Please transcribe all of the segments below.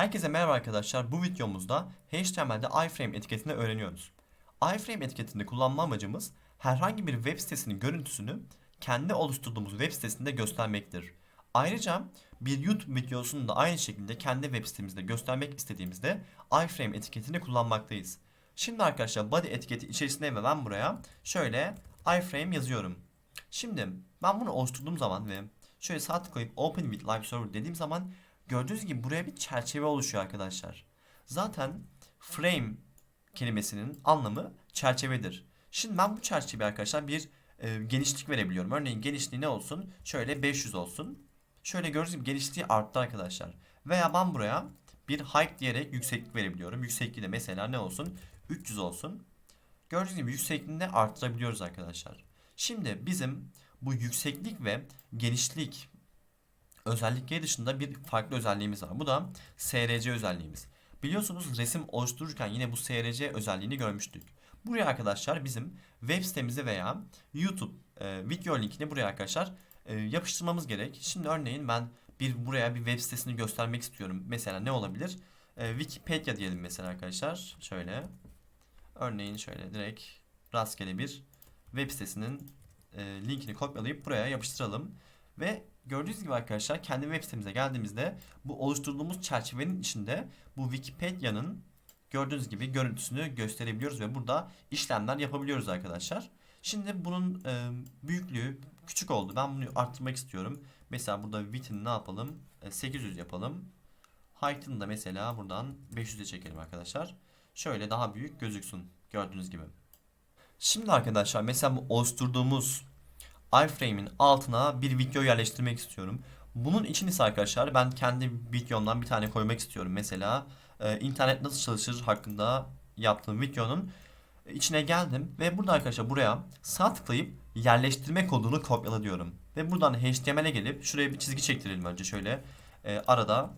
Herkese merhaba arkadaşlar. Bu videomuzda HTML'de iframe etiketini öğreniyoruz. iframe etiketini kullanma amacımız herhangi bir web sitesinin görüntüsünü kendi oluşturduğumuz web sitesinde göstermektir. Ayrıca bir YouTube videosunu da aynı şekilde kendi web sitemizde göstermek istediğimizde iframe etiketini kullanmaktayız. Şimdi arkadaşlar body etiketi içerisine ve ben buraya şöyle iframe yazıyorum. Şimdi ben bunu oluşturduğum zaman ve şöyle sağ tıklayıp Open with Live Server dediğim zaman gördüğünüz gibi buraya bir çerçeve oluşuyor arkadaşlar. Zaten frame kelimesinin anlamı çerçevedir. Şimdi ben bu çerçeveye arkadaşlar bir e, genişlik verebiliyorum. Örneğin genişliği ne olsun? Şöyle 500 olsun. Şöyle gördüğünüz gibi genişliği arttı arkadaşlar. Veya ben buraya bir height diyerek yükseklik verebiliyorum. Yüksekliği de mesela ne olsun? 300 olsun. Gördüğünüz gibi yüksekliğini de arttırabiliyoruz arkadaşlar. Şimdi bizim bu yükseklik ve genişlik özellikleri dışında bir farklı özelliğimiz var. Bu da SRC özelliğimiz. Biliyorsunuz resim oluştururken yine bu SRC özelliğini görmüştük. Buraya arkadaşlar bizim web sitemizi veya YouTube e, video linkini buraya arkadaşlar e, yapıştırmamız gerek. Şimdi örneğin ben bir buraya bir web sitesini göstermek istiyorum. Mesela ne olabilir? E, Wikipedia diyelim mesela arkadaşlar. Şöyle. Örneğin şöyle direkt rastgele bir web sitesinin e, linkini kopyalayıp buraya yapıştıralım. Ve gördüğünüz gibi arkadaşlar kendi web sitemize geldiğimizde bu oluşturduğumuz çerçevenin içinde bu Wikipedia'nın gördüğünüz gibi görüntüsünü gösterebiliyoruz ve burada işlemler yapabiliyoruz arkadaşlar. Şimdi bunun e, büyüklüğü küçük oldu. Ben bunu arttırmak istiyorum. Mesela burada width'ini ne yapalım? E, 800 yapalım. Height'ını da mesela buradan 500'e çekelim arkadaşlar. Şöyle daha büyük gözüksün gördüğünüz gibi. Şimdi arkadaşlar mesela bu oluşturduğumuz iframe'in altına bir video yerleştirmek istiyorum. Bunun için ise arkadaşlar ben kendi videomdan bir tane koymak istiyorum. Mesela e, internet nasıl çalışır hakkında yaptığım videonun içine geldim ve burada arkadaşlar buraya sağ tıklayıp yerleştirme kodunu kopyala diyorum. Ve buradan HTML'e gelip şuraya bir çizgi çektirelim önce şöyle e, arada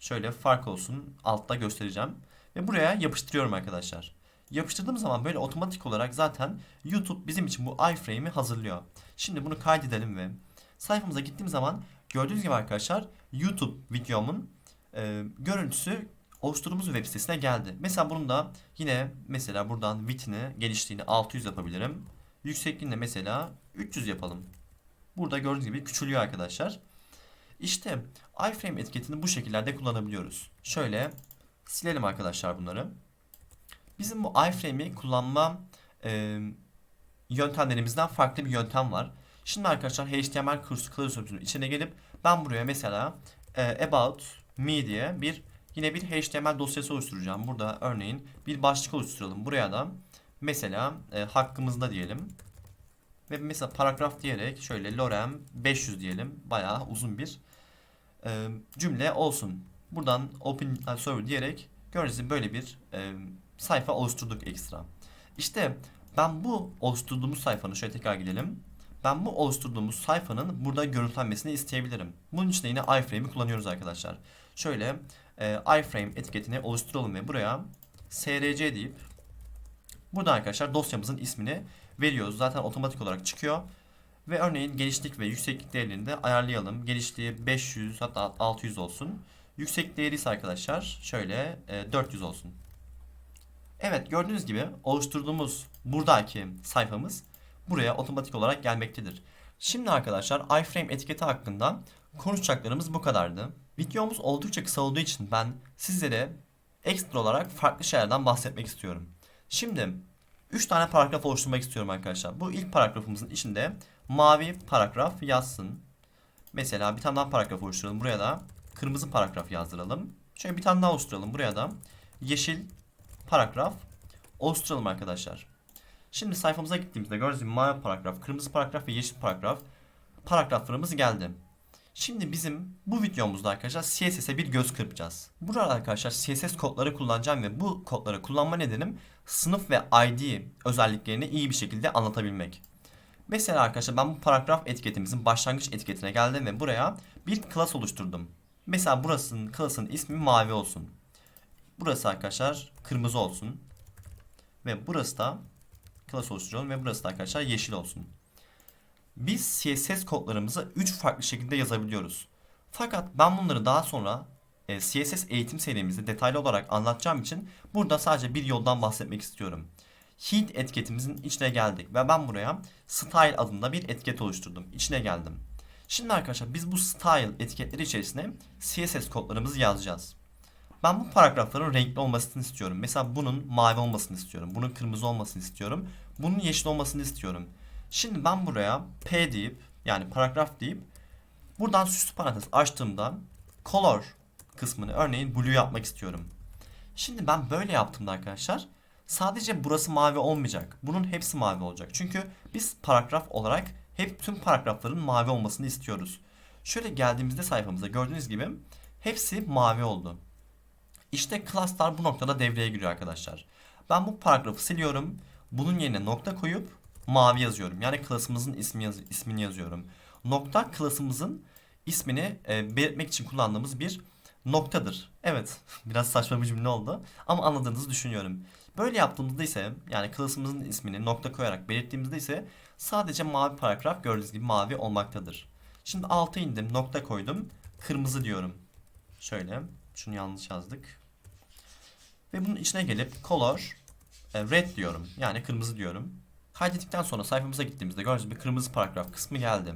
şöyle fark olsun altta göstereceğim. Ve buraya yapıştırıyorum arkadaşlar. Yapıştırdığım zaman böyle otomatik olarak zaten YouTube bizim için bu iframe'i hazırlıyor. Şimdi bunu kaydedelim ve sayfamıza gittiğim zaman gördüğünüz gibi arkadaşlar YouTube videomun e, görüntüsü oluşturduğumuz web sitesine geldi. Mesela bunun da yine mesela buradan width'ini, genişliğini 600 yapabilirim. Yüksekliğini de mesela 300 yapalım. Burada gördüğünüz gibi küçülüyor arkadaşlar. İşte iframe etiketini bu şekillerde kullanabiliyoruz. Şöyle silelim arkadaşlar bunları. Bizim bu iframe'i kullanma e, yöntemlerimizden farklı bir yöntem var. Şimdi arkadaşlar HTML kursu klasörünün içine gelip ben buraya mesela e, about me diye bir yine bir HTML dosyası oluşturacağım. Burada örneğin bir başlık oluşturalım. Buraya da mesela e, hakkımızda diyelim. Ve mesela paragraf diyerek şöyle lorem 500 diyelim. Bayağı uzun bir e, cümle olsun. Buradan open server diyerek gördüğünüz böyle bir e, sayfa oluşturduk ekstra. İşte ben bu oluşturduğumuz sayfanın şöyle tekrar gidelim. Ben bu oluşturduğumuz sayfanın burada görüntülenmesini isteyebilirim. Bunun için de yine iframe'i kullanıyoruz arkadaşlar. Şöyle e, iframe etiketini oluşturalım ve buraya src deyip burada arkadaşlar dosyamızın ismini veriyoruz. Zaten otomatik olarak çıkıyor. Ve örneğin genişlik ve yükseklik değerini de ayarlayalım. Genişliği 500 hatta 600 olsun. Yüksek değeri ise arkadaşlar şöyle e, 400 olsun. Evet gördüğünüz gibi oluşturduğumuz buradaki sayfamız buraya otomatik olarak gelmektedir. Şimdi arkadaşlar iframe etiketi hakkında konuşacaklarımız bu kadardı. Videomuz oldukça kısa olduğu için ben sizlere ekstra olarak farklı şeylerden bahsetmek istiyorum. Şimdi 3 tane paragraf oluşturmak istiyorum arkadaşlar. Bu ilk paragrafımızın içinde mavi paragraf yazsın. Mesela bir tane daha paragraf oluşturalım. Buraya da kırmızı paragraf yazdıralım. Şöyle bir tane daha oluşturalım. Buraya da yeşil paragraf oluşturalım arkadaşlar. Şimdi sayfamıza gittiğimizde gördüğünüz gibi mavi paragraf, kırmızı paragraf ve yeşil paragraf paragraflarımız geldi. Şimdi bizim bu videomuzda arkadaşlar CSS'e bir göz kırpacağız. Burada arkadaşlar CSS kodları kullanacağım ve bu kodları kullanma nedenim sınıf ve ID özelliklerini iyi bir şekilde anlatabilmek. Mesela arkadaşlar ben bu paragraf etiketimizin başlangıç etiketine geldim ve buraya bir class oluşturdum. Mesela burasının class'ın ismi mavi olsun. Burası arkadaşlar kırmızı olsun. Ve burası da class oluşturalım ve burası da arkadaşlar yeşil olsun. Biz CSS kodlarımızı 3 farklı şekilde yazabiliyoruz. Fakat ben bunları daha sonra e, CSS eğitim serimizde detaylı olarak anlatacağım için burada sadece bir yoldan bahsetmek istiyorum. Heat etiketimizin içine geldik ve ben buraya style adında bir etiket oluşturdum. İçine geldim. Şimdi arkadaşlar biz bu style etiketleri içerisine CSS kodlarımızı yazacağız. Ben bu paragrafların renkli olmasını istiyorum. Mesela bunun mavi olmasını istiyorum. Bunun kırmızı olmasını istiyorum. Bunun yeşil olmasını istiyorum. Şimdi ben buraya P deyip yani paragraf deyip buradan süslü parantez açtığımda color kısmını örneğin blue yapmak istiyorum. Şimdi ben böyle yaptığımda arkadaşlar sadece burası mavi olmayacak. Bunun hepsi mavi olacak. Çünkü biz paragraf olarak hep tüm paragrafların mavi olmasını istiyoruz. Şöyle geldiğimizde sayfamıza gördüğünüz gibi hepsi mavi oldu. İşte class'lar bu noktada devreye giriyor arkadaşlar. Ben bu paragrafı siliyorum. Bunun yerine nokta koyup mavi yazıyorum. Yani class'ımızın ismi yaz ismini yazıyorum. Nokta class'ımızın ismini e, belirtmek için kullandığımız bir noktadır. Evet, biraz saçma bir cümle oldu ama anladığınızı düşünüyorum. Böyle yaptığımızda ise yani class'ımızın ismini nokta koyarak belirttiğimizde ise sadece mavi paragraf gördüğünüz gibi mavi olmaktadır. Şimdi alta indim, nokta koydum, kırmızı diyorum. Şöyle, şunu yanlış yazdık. Ve bunun içine gelip color e, red diyorum. Yani kırmızı diyorum. Kaydettikten sonra sayfamıza gittiğimizde gördüğünüz gibi kırmızı paragraf kısmı geldi.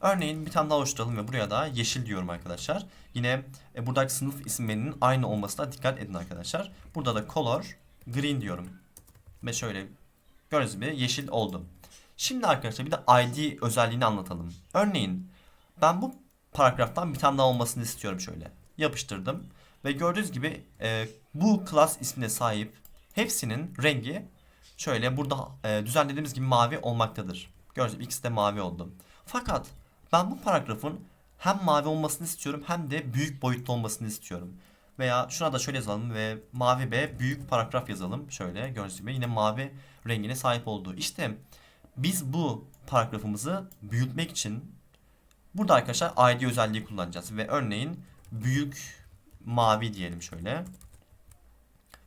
Örneğin bir tane daha oluşturalım ve buraya da yeşil diyorum arkadaşlar. Yine e, buradaki sınıf isimlerinin aynı olmasına dikkat edin arkadaşlar. Burada da color green diyorum. Ve şöyle gördüğünüz gibi yeşil oldu. Şimdi arkadaşlar bir de ID özelliğini anlatalım. Örneğin ben bu paragraftan bir tane daha olmasını istiyorum şöyle. Yapıştırdım. Ve gördüğünüz gibi e, bu class ismine sahip hepsinin rengi şöyle burada e, düzenlediğimiz gibi mavi olmaktadır. Gördüğünüz gibi ikisi de mavi oldu. Fakat ben bu paragrafın hem mavi olmasını istiyorum hem de büyük boyutlu olmasını istiyorum. Veya şuna da şöyle yazalım ve mavi B büyük paragraf yazalım. Şöyle gördüğünüz gibi yine mavi rengine sahip olduğu. İşte biz bu paragrafımızı büyütmek için burada arkadaşlar ID özelliği kullanacağız. Ve örneğin büyük mavi diyelim şöyle.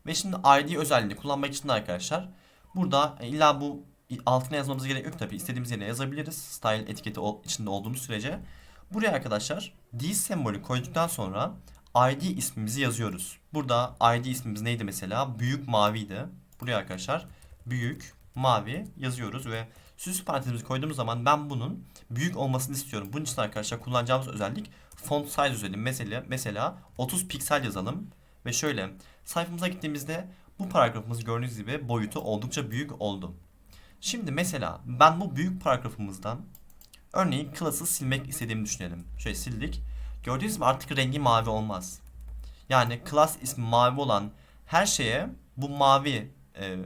Ve şimdi ID özelliğini kullanmak için de arkadaşlar burada illa bu altına yazmamız gerek yok tabi. İstediğimiz yere yazabiliriz. Style etiketi içinde olduğumuz sürece. Buraya arkadaşlar D sembolü koyduktan sonra ID ismimizi yazıyoruz. Burada ID ismimiz neydi mesela? Büyük maviydi. Buraya arkadaşlar büyük mavi yazıyoruz ve süs parantezimizi koyduğumuz zaman ben bunun büyük olmasını istiyorum. Bunun için arkadaşlar kullanacağımız özellik font size özelliği. Mesela, mesela 30 piksel yazalım ve şöyle sayfamıza gittiğimizde bu paragrafımız gördüğünüz gibi boyutu oldukça büyük oldu. Şimdi mesela ben bu büyük paragrafımızdan örneğin class'ı silmek istediğimi düşünelim. Şöyle sildik. Gördüğünüz gibi artık rengi mavi olmaz. Yani class ismi mavi olan her şeye bu mavi e,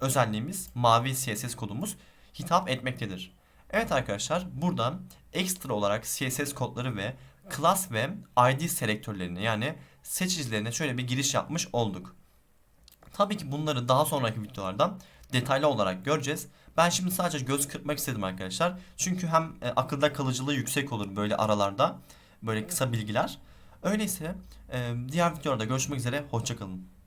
özelliğimiz, mavi CSS kodumuz hitap etmektedir. Evet arkadaşlar buradan ekstra olarak CSS kodları ve class ve ID selektörlerine yani seçicilerine şöyle bir giriş yapmış olduk. Tabii ki bunları daha sonraki videolardan detaylı olarak göreceğiz. Ben şimdi sadece göz kırpmak istedim arkadaşlar. Çünkü hem e, akılda kalıcılığı yüksek olur böyle aralarda. Böyle kısa bilgiler. Öyleyse e, diğer videolarda görüşmek üzere. Hoşçakalın.